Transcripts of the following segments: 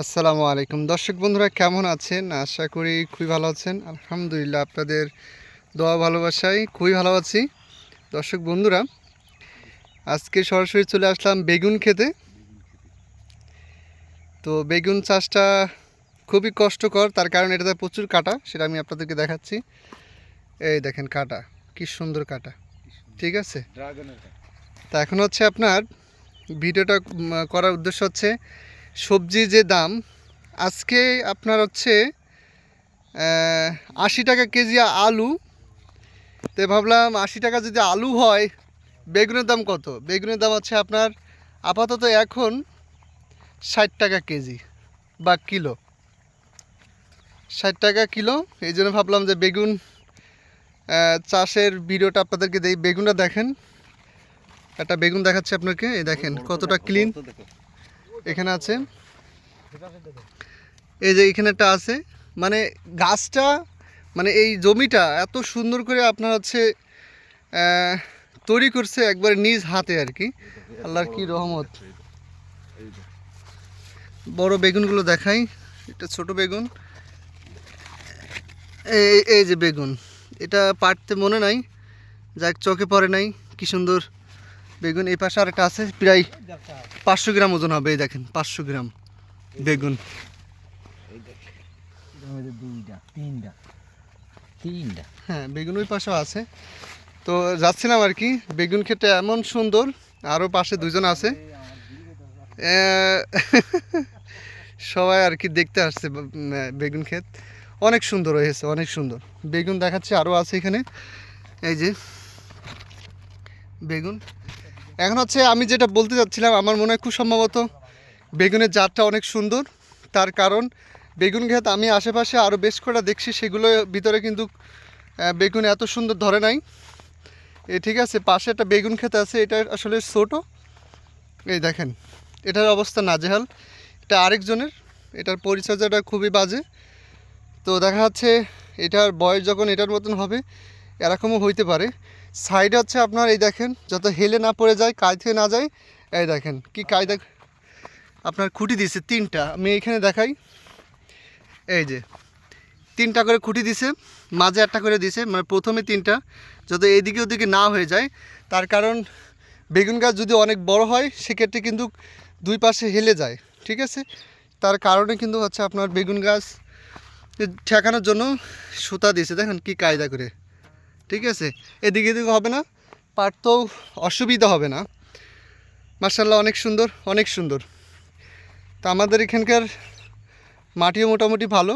আসসালামু আলাইকুম। দর্শক বন্ধুরা কেমন আছেন? আশা করি খুবই ভালো আছেন। আলহামদুলিল্লাহ আপনাদের দোয়া ভালোবাসায় খুবই ভালো আছি। দর্শক বন্ধুরা আজকে সরাসরি চলে আসলাম বেগুন খেতে। তো বেগুন চাষটা খুবই কষ্টকর তার কারণ এটাতে প্রচুর কাটা সেটা আমি আপনাদেরকে দেখাচ্ছি। এই দেখেন কাটা কি সুন্দর কাটা। ঠিক আছে? তা এখন হচ্ছে আপনার ভিডিওটা করার উদ্দেশ্য হচ্ছে সবজির যে দাম আজকে আপনার হচ্ছে আশি টাকা কেজি আলু। তো ভাবলাম আশি টাকা যদি আলু হয় বেগুনের দাম কত? বেগুনের দাম হচ্ছে আপনার আপাতত এখন ষাট টাকা কেজি বা কিলো। ষাট টাকা কিলো এই জন্য ভাবলাম যে বেগুন চাষের ভিডিওটা আপনাদেরকে দেই। বেগুনটা দেখেন। একটা বেগুন দেখাচ্ছে আপনাকে এই দেখেন কতটা ক্লিন এখানে আছে। এই যে এখানে একটা আছে। মানে গাছটা মানে এই জমিটা এত সুন্দর করে আপনার হচ্ছে তৈরি করছে একবার নিজ হাতে আর কি। আল্লাহর কি রহমত। বড় বেগুনগুলো দেখাই। এটা ছোট বেগুন। এই এই যে বেগুন। এটা পাড়তে মনে নাই। যাক, চোখে পড়ে নাই। কি সুন্দর বেগুন, এই পাশে আরেকটা আছে, প্রায় পাঁচশো গ্রাম ওজন হবে, এই দেখেন, পাঁচশো গ্রাম বেগুন। দুইটা তিনটা তিনটা হ্যাঁ বেগুন ওই পাশেও আছে। তো যাচ্ছিলাম আর কি, বেগুন খেতে এমন সুন্দর আরও পাশে দুজন আছে। সবাই আর কি দেখতে আসছে বেগুন ক্ষেত। অনেক সুন্দর হয়েছে, অনেক সুন্দর। বেগুন দেখাচ্ছে আরও আছে এখানে। এই যে, বেগুন। এখন হচ্ছে আমি যেটা বলতে চাচ্ছিলাম, আমার মনে হয় খুব সম্ভবত বেগুনের জাতটা অনেক সুন্দর। তার কারণ বেগুন ক্ষেত আমি আশেপাশে আরও বেশ কটা দেখছি, সেগুলোর ভিতরে কিন্তু বেগুন এত সুন্দর ধরে নাই। এ, ঠিক আছে, পাশে একটা বেগুন ক্ষেত আছে, এটা আসলে ছোটো। এই দেখেন, এটার অবস্থা নাজেহাল। এটা আরেকজনের, এটার পরিচর্যাটা খুবই বাজে। তো দেখা যাচ্ছে, এটার বয়স যখন এটার মতন হবে, এরকমও হইতে পারে। সাইডে হচ্ছে আপনার এই দেখেন, যত হেলে না পড়ে যায় কায়থে না যায়, এই দেখেন, কি কায়দা আপনার খুঁটি দিয়েছে তিনটা। আমি এখানে দেখাই। এই যে, তিনটা করে খুঁটি দিছে, মাঝে একটা করে দিছে মানে প্রথমে তিনটা। যাতে এদিকে ওদিকে না হয়ে যায়, তার কারণ বেগুন গাছ যদি অনেক বড় হয়, সেক্ষেত্রে কিন্তু দুই পাশে হেলে যায়, ঠিক আছে? তার কারণে কিন্তু হচ্ছে আপনার বেগুন গাছ ঠেকানোর জন্য সুতা দিয়েছে দেখেন কি কায়দা করে। ঠিক আছে? এদিকে এদিকে হবে না, পারতেও অসুবিধা হবে না। মার্শাল্লাহ অনেক সুন্দর অনেক সুন্দর। তো আমাদের এখানকার মাটিও মোটামুটি ভালো।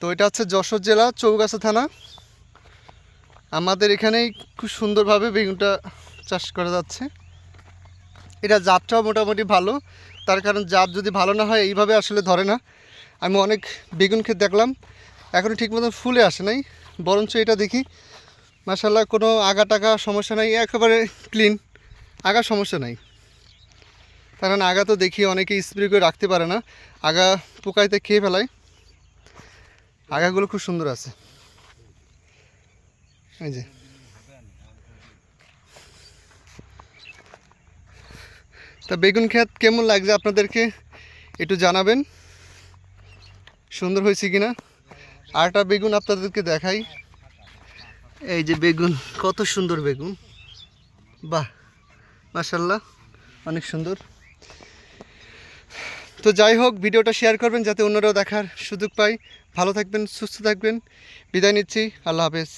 তো এটা হচ্ছে যশোর জেলা, চৌগাছা থানা। আমাদের এখানেই খুব সুন্দরভাবে বেগুনটা চাষ করা যাচ্ছে। এটা জাতটাও মোটামুটি ভালো। তার কারণ জাত যদি ভালো না হয়, এইভাবে আসলে ধরে না। আমি অনেক বেগুন ক্ষেত দেখলাম। এখনও ঠিক মতন ফুলে আসে নাই। বরঞ্চ এটা দেখি। মাসাল্লাহ কোনো আগা টাকা সমস্যা নাই, একেবারে ক্লিন আগা সমস্যা নাই। কারণ আগা তো দেখি অনেকে স্প্রে করে রাখতে পারে না, আগা পোকাইতে খেয়ে ফেলায়। আগাগুলো খুব সুন্দর আছে। এই যে। তা বেগুন ক্ষেত কেমন লাগছে আপনাদেরকে একটু জানাবেন? সুন্দর হয়েছে কিনা? আরটা বেগুন আপনাদেরকে দেখাই। এই যে বেগুন, কত সুন্দর বেগুন। বাহ মাসাল্লাহ অনেক সুন্দর। তো যাই হোক, ভিডিওটা শেয়ার করবেন যাতে অন্যরাও দেখার সুযোগ পায় ভালো থাকবেন, সুস্থ থাকবেন। বিদায় নিচ্ছি, আল্লাহ হাফেজ।